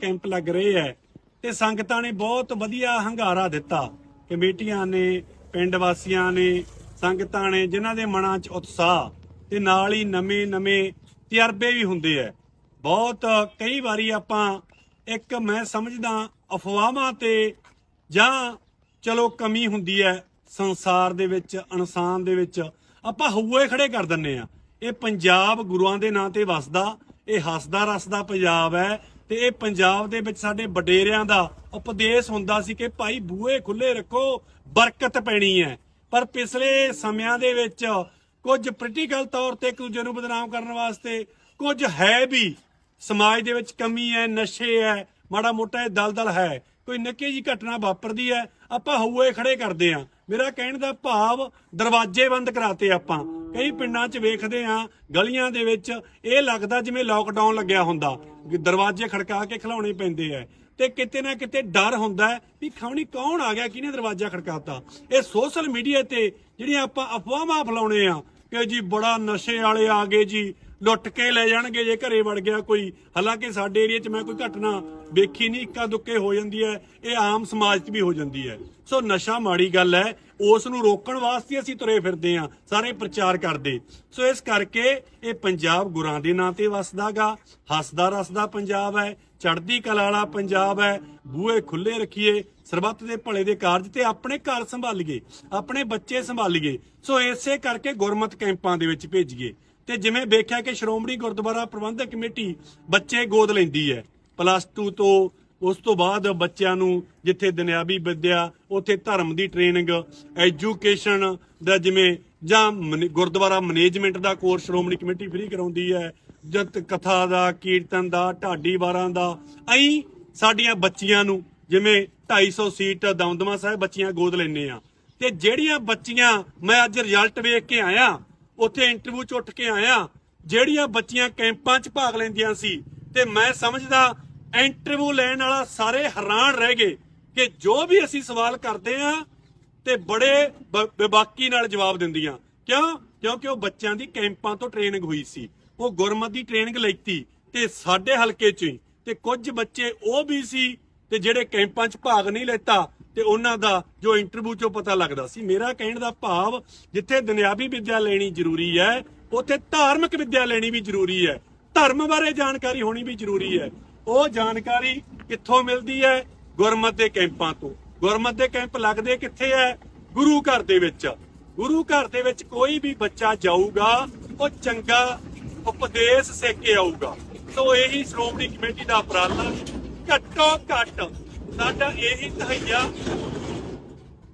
Camp ਲੱਗ ਰਹੇ ਹੈ ਤੇ ਸੰਗਤਾਂ ਨੇ ਬਹੁਤ ਵਧੀਆ ਹੰਗਾਰਾ ਦਿੱਤਾ ਕਮੇਟੀਆਂ ਨੇ, ਪਿੰਡ ਵਾਸੀਆਂ ਨੇ, ਸੰਗਤਾਂ ਨੇ ਜਿਨ੍ਹਾਂ ਦੇ ਮਨਾਂ 'ਚ ਉਤਸ਼ਾਹ ਤੇ ਨਾਲ ਹੀ ਨਵੇਂ-ਨਵੇਂ ਤਜਰਬੇ ਵੀ ਹੁੰਦੇ ਆ ਬਹੁਤ ਕਈ ਵਾਰੀ ਆਪਾਂ ਇੱਕ ਮੈਂ ਸਮਝਦਾ ਅਫਵਾਹਾਂ ਤੇ ਜਾਂ ਚਲੋ ਕਮੀ ਹੁੰਦੀ ਹੈ ਸੰਸਾਰ ਦੇ ਵਿੱਚ, ਇਨਸਾਨ ਦੇ ਵਿੱਚ, ਆਪਾਂ ਹਊਏ ਖੜੇ ਕਰ ਦਿੰਨੇ ਆ ਇਹ ਪੰਜਾਬ ਗੁਰੂਆਂ ਦੇ ਨਾਂ ਤੇ ਵਸਦਾ, ਇਹ ਹੱਸਦਾ ਰਸਦਾ ਪੰਜਾਬ ਹੈ ਤੇ ਇਹ ਪੰਜਾਬ ਦੇ ਵਿੱਚ ਸਾਡੇ ਵਡੇਰਿਆਂ ਦਾ ਉਪਦੇਸ਼ ਹੁੰਦਾ ਸੀ ਕਿ ਭਾਈ ਬੂਹੇ ਖੁੱਲੇ ਰੱਖੋ, ਬਰਕਤ ਪੈਣੀ ਹੈ। ਪਰ ਪਿਛਲੇ ਸਮਿਆਂ ਦੇ ਵਿੱਚ ਕੁਝ ਪ੍ਰੀਟੀਕਲ ਤੌਰ ਤੇ ਇੱਕ ਦੂਜੇ ਨੂੰ ਬਦਨਾਮ ਕਰਨ ਵਾਸਤੇ ਕੁਝ ਹੈ ਵੀ। ਸਮਾਜ ਦੇ ਵਿੱਚ ਕਮੀ ਹੈ, ਨਸ਼ੇ ਹੈ, ਮਾੜਾ ਮੋਟਾ ਇਹ ਦਲਦਲ ਹੈ। ਕੋਈ ਨਿੱਕੀ ਜੀ ਘਟਨਾ ਵਾਪਰਦੀ ਹੈ, ਆਪਾਂ ਹਊਏ ਖੜੇ ਕਰਦੇ ਆ ਮੇਰਾ ਕਹਿਣ ਦਾ ਭਾਵ, ਦਰਵਾਜ਼ੇ ਬੰਦ ਕਰਾਤੇ ਆਪਾਂ। ਕਈ ਪਿੰਡਾਂ 'ਚ ਵੇਖਦੇ ਆ ਗਲੀਆਂ ਦੇ ਵਿੱਚ ਇਹ ਲੱਗਦਾ ਜਿਵੇਂ ਲੋਕਡਾਊਨ ਲੱਗਿਆ ਹੁੰਦਾ। ਕਿ ਦਰਵਾਜ਼ੇ ਖੜਕਾ ਕੇ ਖਿਲਾਉਣੇ ਪੈਂਦੇ ਆ ਤੇ ਕਿਤੇ ਨਾ ਕਿਤੇ ਡਰ ਹੁੰਦਾ ਵੀ ਖਵਣੀ ਕੌਣ ਆ ਗਿਆ, ਕਿਹਨੇ ਦਰਵਾਜ਼ਾ ਖੜਕਾਤਾ? ਇਹ ਸੋਸ਼ਲ ਮੀਡੀਆ ਤੇ ਜਿਹੜੀਆਂ ਆਪਾਂ ਅਫਵਾਹਾਂ ਫਲਾਉਣੇ ਆ ਕਿ ਜੀ ਬੜਾ ਨਸ਼ੇ ਵਾਲੇ ਆ ਗਏ ਜੀ ਲੁੱਟ ਕੇ ਲੈ ਜਾਣਗੇ ਜੇ ਘਰੇ ਵੜ ਗਿਆ ਕੋਈ। ਹਾਲਾਂਕਿ ਸਾਡੇ ਏਰੀਆ 'ਚ ਮੈਂ ਕੋਈ ਘਟਨਾ ਵੇਖੀ ਨਹੀਂ, ਇੱਕਾ ਦੁੱਕੇ ਹੋ ਜਾਂਦੀ ਹੈ, ਇਹ ਆਮ ਸਮਾਜ 'ਚ ਵੀ ਹੋ ਜਾਂਦੀ ਹੈ। ਸੋ ਨਸ਼ਾ ਮਾੜੀ ਗੱਲ ਹੈ, ਉਸ ਨੂੰ ਰੋਕਣ ਵਾਸਤੇ ਅਸੀਂ ਤੁਰੇ ਫਿਰਦੇ ਆ ਸਾਰੇ ਪ੍ਰਚਾਰ ਕਰਦੇ। ਸੋ ਇਸ ਕਰਕੇ ਇਹ ਪੰਜਾਬ ਗੁਰਾਂ ਦੇ ਨਾਂ ਤੇ ਵਸਦਾਗਾ, ਹੱਸਦਾ ਰਸਦਾ ਪੰਜਾਬ ਹੈ, ਚੜ੍ਹਦੀ ਕਲਾ ਵਾਲਾ ਪੰਜਾਬ ਹੈ। ਬੂਹੇ ਖੁੱਲੇ ਰੱਖੀਏ, ਸਰਬੱਤ ਦੇ ਭਲੇ ਦੇ ਕਾਰਜ ਤੇ ਆਪਣੇ ਘਰ ਸੰਭਾਲੀਏ, ਆਪਣੇ ਬੱਚੇ ਸੰਭਾਲੀਏ। ਸੋ ਇਸੇ ਕਰਕੇ ਗੁਰਮਤ ਕੈਂਪਾਂ ਦੇ ਵਿੱਚ ਭੇਜੀਏ। ਤੇ ਜਿਵੇਂ ਵੇਖਿਆ ਕਿ ਸ਼੍ਰੋਮਣੀ ਗੁਰਦੁਆਰਾ ਪ੍ਰਬੰਧਕ ਕਮੇਟੀ ਬੱਚੇ ਗੋਦ ਲੈਂਦੀ ਹੈ। ਪਲੱਸ 2 ਤੋਂ ਉਸ ਤੋਂ ਬਾਅਦ ਬੱਚਿਆਂ ਨੂੰ ਜਿੱਥੇ ਦੁਨਿਆਵੀ ਵਿੱਦਿਆ, ਉੱਥੇ ਧਰਮ ਦੀ ਟ੍ਰੇਨਿੰਗ ਐਜੂਕੇਸ਼ਨ ਦਾ ਜਿਵੇਂ ਜਾਂ ਮਨ- ਗੁਰਦੁਆਰਾ ਮੈਨੇਜਮੈਂਟ ਦਾ ਕੋਰਸ ਸ਼੍ਰੋਮਣੀ ਕਮੇਟੀ ਫ੍ਰੀ ਕਰਾਉਂਦੀ ਹੈ। ਜਤ ਕਥਾ ਦਾ, ਕੀਰਤਨ ਦਾ, ਢਾਡੀ ਵਾਰਾਂ ਦਾ, ਐਂ ਸਾਡੀਆਂ ਬੱਚੀਆਂ ਨੂੰ ਜਿਵੇਂ 250 ਸੀਟ ਦਮਦਮਾ ਸਾਹਿਬ ਬੱਚੀਆਂ ਗੋਦ ਲੈਨੇ ਆ ਤੇ ਜਿਹੜੀਆਂ ਬੱਚੀਆਂ ਮੈਂ ਅੱਜ ਰਿਜ਼ਲਟ ਵੇਖ ਕੇ ਆਇਆ ਉੱਥੇ ਇੰਟਰਵਿਊ ਚ ਉੱਠ ਕੇ ਆਇਆ। ਜਿਹੜੀਆਂ ਬੱਚੀਆਂ ਕੈਂਪਾਂ 'ਚ ਭਾਗ ਲੈਂਦੀਆਂ ਸੀ ਤੇ ਮੈਂ ਸਮਝਦਾ ਇੰਟਰਵਿਊ ਲੈਣ ਵਾਲਾ ਸਾਰੇ ਹੈਰਾਨ ਰਹਿ ਗਏ ਕਿ ਜੋ ਵੀ ਅਸੀਂ ਸਵਾਲ ਕਰਦੇ ਆ ਤੇ ਬੜੇ ਬ- ਬੇਬਾਕੀ ਨਾਲ ਜਵਾਬ ਦਿੰਦੀਆਂ। ਕਿਉਂ? ਕਿਉਂਕਿ ਉਹ ਬੱਚਿਆਂ ਦੀ ਕੈਂਪਾਂ ਤੋਂ ਟ੍ਰੇਨਿੰਗ ਹੋਈ ਸੀ। ਉਹ ਗੁਰਮਤ ਦੀ ਟ੍ਰੇਨਿੰਗ ਲੈਤੀ ਤੇ ਸਾਡੇ ਹਲਕੇ 'ਚ ਹੀ। ਤੇ ਕੁਝ ਬੱਚੇ ਉਹ ਵੀ ਸੀ ਤੇ ਜਿਹੜੇ ਕੈਂਪਾਂ 'ਚ ਭਾਗ ਨਹੀਂ ਲੈਤਾ ਤੇ ਉਹਨਾਂ ਦਾ ਜੋ ਇੰਟਰਵਿਊ 'ਚੋਂ ਪਤਾ ਲੱਗਦਾ ਸੀ। ਮੇਰਾ ਕਹਿਣ ਦਾ ਭਾਵ ਜਿੱਥੇ ਦੁਨਿਆਵੀ ਵਿੱਦਿਆ ਲੈਣੀ ਜ਼ਰੂਰੀ ਹੈ, ਉੱਥੇ ਧਾਰਮਿਕ ਵਿੱਦਿਆ ਲੈਣੀ ਵੀ ਜ਼ਰੂਰੀ ਹੈ। ਧਰਮ ਬਾਰੇ ਜਾਣਕਾਰੀ ਹੋਣੀ ਵੀ ਜ਼ਰੂਰੀ ਹੈ। ਉਹ ਜਾਣਕਾਰੀ ਕਿੱਥੋਂ ਮਿਲਦੀ ਹੈ? ਗੁਰਮਤ ਦੇ ਕੈਂਪਾਂ ਤੋਂ। ਗੁਰਮਤ ਦੇ ਕੈਂਪ ਲੱਗਦੇ ਕਿੱਥੇ ਹੈ? ਗੁਰੂ ਘਰ ਦੇ ਵਿੱਚ। ਗੁਰੂ ਘਰ ਦੇ ਵਿੱਚ ਕੋਈ ਵੀ ਬੱਚਾ ਜਾਊਗਾ, ਉਹ ਚੰਗਾ ਉਪਦੇਸ਼ ਸਿੱਖ ਕੇ ਆਊਗਾ। ਸੋ ਇਹੀ ਸ਼੍ਰੋਮਣੀ ਕਮੇਟੀ ਦਾ ਉਪਰਾਲਾ ਘੱਟੋ ਘੱਟ ਸਾਡਾ ਇਹੀ ਤਹਈਆ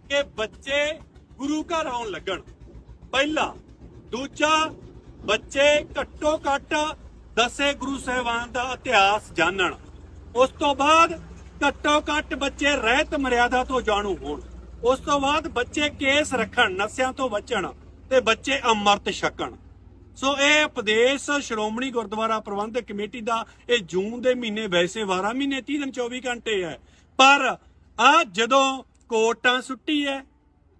ਕਿ ਬੱਚੇ ਗੁਰੂ ਘਰ ਆਉਣ ਲੱਗਣ। ਪਹਿਲਾ, ਦੂਜਾ, ਬੱਚੇ ਘੱਟੋ ਘੱਟ ਦਸੇ ਗੁਰੂ ਸਾਹਿਬਾਨ ਦਾ ਇਤਿਹਾਸ ਜਾਣਨ। ਉਸ ਤੋਂ ਬਾਅਦ ਘੱਟੋ ਘੱਟ ਬੱਚੇ ਰਹਿਤ ਮਰਿਆਦਾ ਤੋਂ ਜਾਣੂ ਹੋਣ। ਉਸ ਤੋਂ ਬਾਅਦ ਬੱਚੇ ਕੇਸ ਰੱਖਣ, ਨਸਿਆਂ ਤੋਂ ਬਚਣ ਤੇ ਬੱਚੇ ਅੰਮ੍ਰਿਤ ਛਕਣ। ਸੋ ਇਹ ਉਪਦੇਸ਼ ਸ਼੍ਰੋਮਣੀ ਗੁਰਦੁਆਰਾ ਪ੍ਰਬੰਧਕ ਕਮੇਟੀ ਦਾ ਇਹ ਜੂਨ ਦੇ ਮਹੀਨੇ, ਵੈਸੇ 12 ਮਹੀਨੇ 30 ਦਿਨ 24 ਘੰਟੇ ਹੈ। ਪਰ ਆ ਜਦੋਂ ਕੋਰਟਾਂ ਛੁੱਟੀ ਹੈ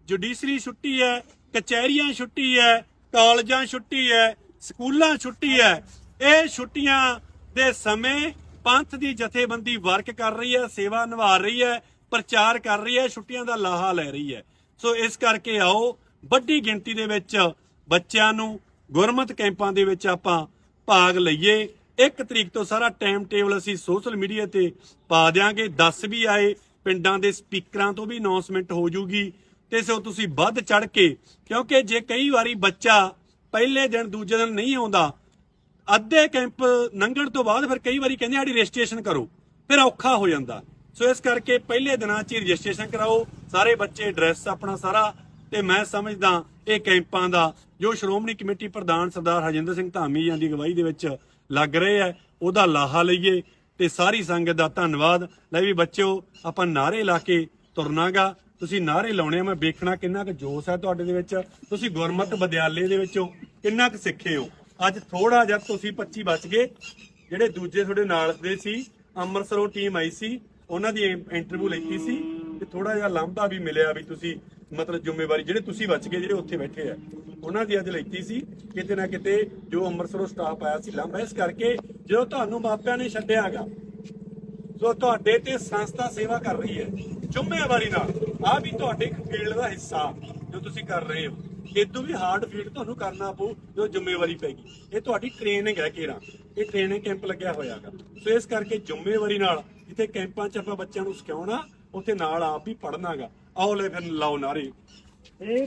ਜੁਡੀਸ਼ਰੀ ਛੁੱਟੀ ਹੈ ਕਚਹਿਰੀਆਂ ਛੁੱਟੀ ਹੈ ਕਾਲਜਾਂ ਛੁੱਟੀ ਹੈ ਸਕੂਲਾਂ ਛੁੱਟੀ ਹੈ ਇਹ ਛੁੱਟੀਆਂ ਦੇ ਸਮੇਂ ਪੰਥ ਦੀ ਜਥੇਬੰਦੀ ਵਰਕ ਕਰ ਰਹੀ ਹੈ ਸੇਵਾ ਨਿਭਾ ਰਹੀ ਹੈ ਪ੍ਰਚਾਰ ਕਰ ਰਹੀ ਹੈ ਛੁੱਟੀਆਂ ਦਾ ਲਾਹਾ ਲੈ ਰਹੀ ਹੈ ਸੋ ਇਸ ਕਰਕੇ ਆਓ, ਵੱਡੀ ਗਿਣਤੀ ਦੇ ਵਿੱਚ ਬੱਚਿਆਂ ਨੂੰ ਗੁਰਮਤ ਕੈਂਪਾਂ ਦੇ ਵਿੱਚ ਆਪਾਂ ਭਾਗ ਲਈਏ। ਇੱਕ ਤਰੀਕ ਤੋਂ ਸਾਰਾ ਟਾਈਮ ਟੇਬਲ ਅਸੀਂ ਸੋਸ਼ਲ ਮੀਡੀਆ ਤੇ ਪਾ ਦਿਆਂਗੇ। 10 ਵੀ ਆਏ, ਪਿੰਡਾਂ ਦੇ ਸਪੀਕਰਾਂ ਤੋਂ ਵੀ ਅਨਾਉਂਸਮੈਂਟ ਹੋ ਜੂਗੀ। ਤੇ ਸੋ ਤੁਸੀਂ ਵੱਧ ਚੜ ਕੇ, ਕਿਉਂਕਿ ਜੇ ਕਈ ਵਾਰੀ ਬੱਚਾ ਪਹਿਲੇ ਦਿਨ ਦੂਜੇ ਦਿਨ ਨਹੀਂ ਆਉਂਦਾ, ਅੱਧੇ ਕੈਂਪ ਲੰਘਣ ਤੋਂ ਬਾਅਦ ਫਿਰ ਕਈ ਵਾਰੀ ਕਹਿੰਦੇ ਸਾਡੀ ਰਜਿਸਟ੍ਰੇਸ਼ਨ ਕਰੋ। ਫਿਰ ਔਖਾ ਹੋ ਜਾਂਦਾ। ਸੋ ਇਸ ਕਰਕੇ ਪਹਿਲੇ ਦਿਨਾਂ 'ਚ ਹੀ ਰਜਿਸਟ੍ਰੇਸ਼ਨ ਕਰਾਓ। ਸਾਰੇ ਬੱਚੇ ਐਡਰੈਸ ਆਪਣਾ ਸਾਰਾ। ਤੇ ਮੈਂ ਸਮਝਦਾ ਇਹ ਕੈਂਪਾਂ ਦਾ, ਜੋ ਸ਼੍ਰੋਮਣੀ ਕਮੇਟੀ ਪ੍ਰਧਾਨ ਸਰਦਾਰ ਹਰਜਿੰਦਰ ਸਿੰਘ ਧਾਮੀ ਜੀ ਦੀ ਅਗਵਾਈ ਦੇ ਵਿੱਚ ਲੱਗ ਰਹੇ ਆ, ਉਹਦਾ ਲਾਹਾ ਲਈਏ ਤੇ ਸਾਰੀ ਸੰਗਤ ਦਾ ਧੰਨਵਾਦ। ਲੈ ਵੀ ਬੱਚਿਓ, ਆਪਾਂ ਨਾਰੇ ਲਾ ਕੇ ਤੁਰਨਾਗਾ ਤੁਸੀਂ ਨਾਰੇ ਲਾਉਣੇ ਆ, ਮੈਂ ਵੇਖਣਾ ਕਿੰਨਾ ਕੁ ਜੋਸ਼ ਹੈ ਤੁਹਾਡੇ ਦੇ ਵਿੱਚ। ਤੁਸੀਂ ਗੁਰਮਤ ਵਿਦਿਆਲੇ ਦੇ ਵਿੱਚੋਂ ਕਿੰਨਾ ਕੁ ਸਿੱਖੇ ਹੋ। ਅੱਜ ਥੋੜਾ ਜਿਹਾ ਤੁਸੀਂ 25 ਬਚ ਗਏ। ਜਿਹੜੇ ਦੂਜੇ ਤੁਹਾਡੇ ਨਾਲ ਦੇ ਸੀ, ਅੰਮ੍ਰਿਤਸਰੋਂ ਟੀਮ ਆਈ ਸੀ, ਉਹਨਾਂ ਦੀ ਇੰਟਰਵਿਊ ਲੈਤੀ ਸੀ। ਤੇ ਥੋੜਾ ਜਿਹਾ ਲਾਂਭਾ ਵੀ ਮਿਲਿਆ ਵੀ ਤੁਸੀਂ ਮਤਲਬ ਜ਼ਿੰਮੇਵਾਰੀ ਜਿਹੜੇ ਤੁਸੀਂ ਬਚ ਗਏ, ਜਿਹੜੇ ਉੱਥੇ ਬੈਠੇ ਆ, ਉਹਨਾਂ ਦੀ ਅੱਜ ਲੈਤੀ ਸੀ। ਕਿਤੇ ਨਾ ਕਿਤੇ ਜੋ ਅੰਮ੍ਰਿਤਸਰੋਂ ਸਟਾਫ ਆਇਆ ਸੀ, ਲੰਬਾ ਇਸ ਕਰਕੇ ਜਦੋਂ ਤੁਹਾਨੂੰ ਮਾਪਿਆਂ ਨੇ ਛੱਡਿਆਗਾ ਸੋ ਤੁਹਾਡੇ ਤੇ ਸੰਸਥਾ ਸੇਵਾ ਕਰ ਰਹੀ ਹੈ, ਜ਼ਿੰਮੇਵਾਰੀ ਨਾਲ ਆ ਵੀ ਤੁਹਾਡੇ ਇੱਕ ਫੀਲਡ ਦਾ ਹਿੱਸਾ ਜੋ ਤੁਸੀਂ ਕਰ ਰਹੇ ਹੋ। ਇਦੋਂ ਵੀ ਹਾਰਡ ਫੀਲਡ ਤੁਹਾਨੂੰ ਕਰਨਾ ਪਊ, ਜੋ ਜ਼ਿੰਮੇਵਾਰੀ ਪੈਗੀ ਇਹ ਤੁਹਾਡੀ ਟ੍ਰੇਨਿੰਗ ਹੈ ਕੇਰਾ ਇਹ ਟ੍ਰੇਨਿੰਗ ਕੈਂਪ ਲੱਗਿਆ ਹੋਇਆਗਾ ਸੋ ਇਸ ਕਰਕੇ ਜ਼ਿੰਮੇਵਾਰੀ ਨਾਲ ਜਿੱਥੇ ਕੈਂਪਾਂ 'ਚ ਆਪਾਂ ਬੱਚਿਆਂ ਨੂੰ ਸਿਖਾਉਣਾ, ਉੱਥੇ ਨਾਲ ਆਪ ਵੀ ਪੜ੍ਹਨਾਗਾ ਆਓ ਲੈ ਫਿਰ ਲਾਓ ਨਾਰੇ ਇਹ